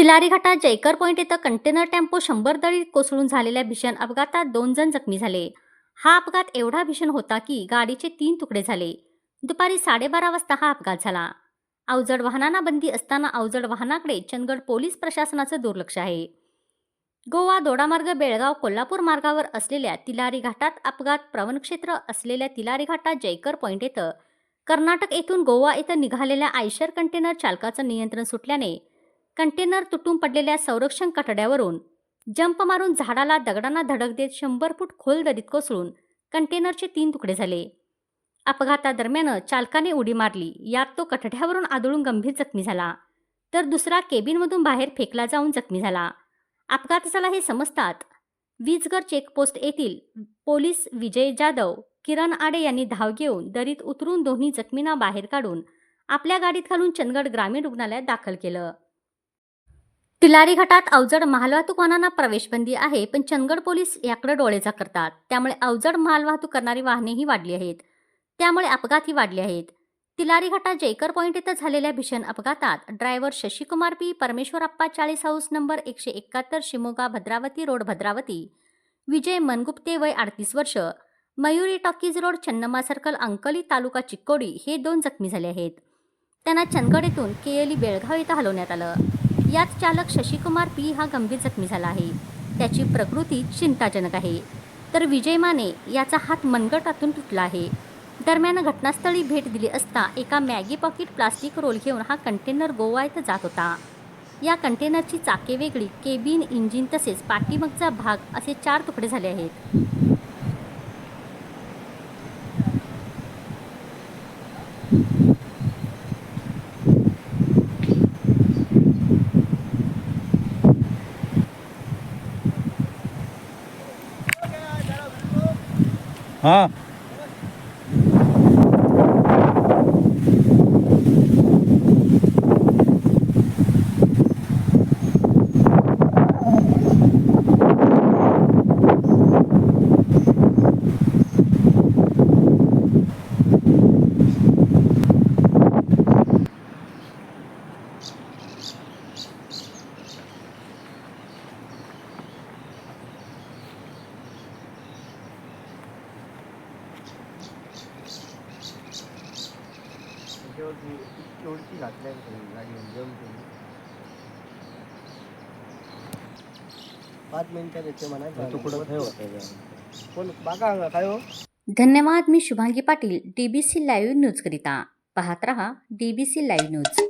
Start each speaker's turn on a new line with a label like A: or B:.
A: तिलारी घाटात जयकर पॉईंट इथं container tempo शंभर दळी कोसळून झालेल्या भीषण अपघातात दोन जण जखमी झाले. हा अपघात एवढा भीषण होता की गाडीचे तीन तुकडे झाले. दुपारी साडेबारा वाजता हा अपघात झाला. अवजड वाहनांना बंदी असताना अवजड वाहनाकडे चंदगड पोलीस प्रशासनाचं दुर्लक्ष आहे. गोवा दोडामार्ग बेळगाव कोल्हापूर मार्गावर असलेल्या तिलारी घाटात अपघात प्रवण क्षेत्र असलेल्या तिलारी घाटात जयकर पॉईंट येथं कर्नाटक येथून गोवा येथं निघालेल्या आयशर कंटेनर चालकाचं नियंत्रण सुटल्याने कंटेनर तुटून पडलेल्या संरक्षण कठड्यावरून जंप मारून झाडाला दगडांना धडक देत शंभर फूट खोल दरीत कोसळून कंटेनरचे तीन तुकडे झाले. अपघातादरम्यान चालकाने उडी मारली यात तो कठड्यावरून आदळून गंभीर जखमी झाला. तर दुसरा केबिनमधून बाहेर फेकला जाऊन जखमी झाला. अपघात झाला हे समजतात. वीजगर चेकपोस्ट येथील पोलीस विजय जाधव किरण आडे यांनी धाव घेऊन दरीत उतरून दोन्ही जखमींना बाहेर काढून आपल्या गाडीत घालून चंदगड ग्रामीण रुग्णालयात दाखल केलं. तिलारी घाटात अवजड मालवाहतूक वाहनांना प्रवेशबंदी आहे पण चंदगड पोलीस याकडे डोळेजा करतात त्यामुळे अवजड मालवाहतूक करणारी वाहनेही वाढली आहेत. त्यामुळे अपघातही वाढले आहेत. तिलारी घाटात जयकर पॉईंट इथं झालेल्या भीषण अपघातात ड्रायव्हर शशिकुमार पी परमेश्वरप्पा चाळीस हाऊस नंबर एकशे एकाहत्तर शिमोगा भद्रावती रोड भद्रावती विजय मनगुप्ते वय अडतीस वर्ष Mayuri talkies road Channamma circle Ankali taluka Chikkodi हे दोन जखमी झाले आहेत. त्यांना चंदगड येथून केएली बेळगाव इथं हलवण्यात आलं. यात चालक शशिकुमार पी हा गंभीर जखमी झाला आहे. त्याची प्रकृती चिंताजनक आहे. तर विजय माने याचा हात मनगटातून तुटला आहे. दरम्यान घटनास्थळी भेट दिली असता एका मॅगी पॉकेट प्लास्टिक रोल घेऊन हा कंटेनर गोवा जात होता. या कंटेनरची चाके वेगळी केबिन इंजिन तसेच पाठीमागचा भाग असे चार तुकडे झाले आहेत. 啊？
B: हाँ
C: एवढी घातल्या गाडी जमते पाच मिनिटात येते म्हणा
B: काय
C: कोण? हो?
A: धन्यवाद मी Shubhangi Patil D B C live न्यूजकरिता पाहत रहा D B C live news